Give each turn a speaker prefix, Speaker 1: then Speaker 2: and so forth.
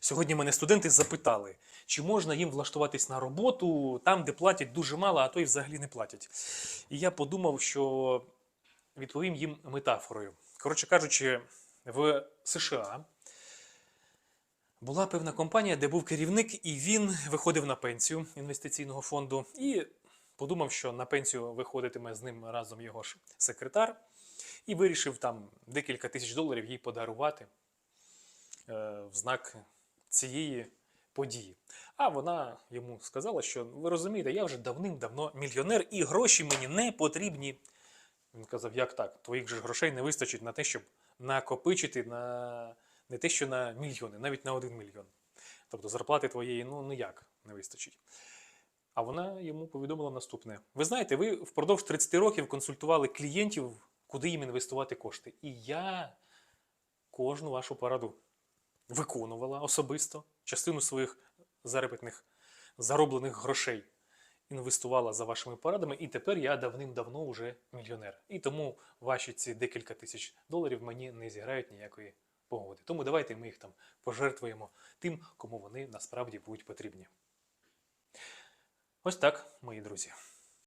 Speaker 1: Сьогодні мене студенти запитали, чи можна їм влаштуватись на роботу там, де платять дуже мало, а то й взагалі не платять. І я подумав, що відповім їм метафорою. Коротше кажучи, в США була певна компанія, де був керівник, і він виходив на пенсію інвестиційного фонду і подумав, що на пенсію виходитиме з ним разом його ж секретар, і вирішив там декілька тисяч доларів їй подарувати е, в знак цієї події. А вона йому сказала, що ви розумієте, я вже давним-давно мільйонер, і гроші мені не потрібні. Він казав, як так? Твоїх же грошей не вистачить на те, щоб накопичити на не те, що на мільйони, навіть на один мільйон. Тобто зарплати твоєї ну ніяк не вистачить. А вона йому повідомила наступне: ви знаєте, ви впродовж 30 років консультували клієнтів, куди їм інвестувати кошти. І я кожну вашу пораду виконувала особисто частину своїх заробітних зароблених грошей інвестувала за вашими порадами, і тепер я давним-давно вже мільйонер. І тому ваші ці декілька тисяч доларів мені не зіграють ніякої погоди. Тому давайте ми їх там пожертвуємо тим, кому вони насправді будуть потрібні. Ось так, мої друзі.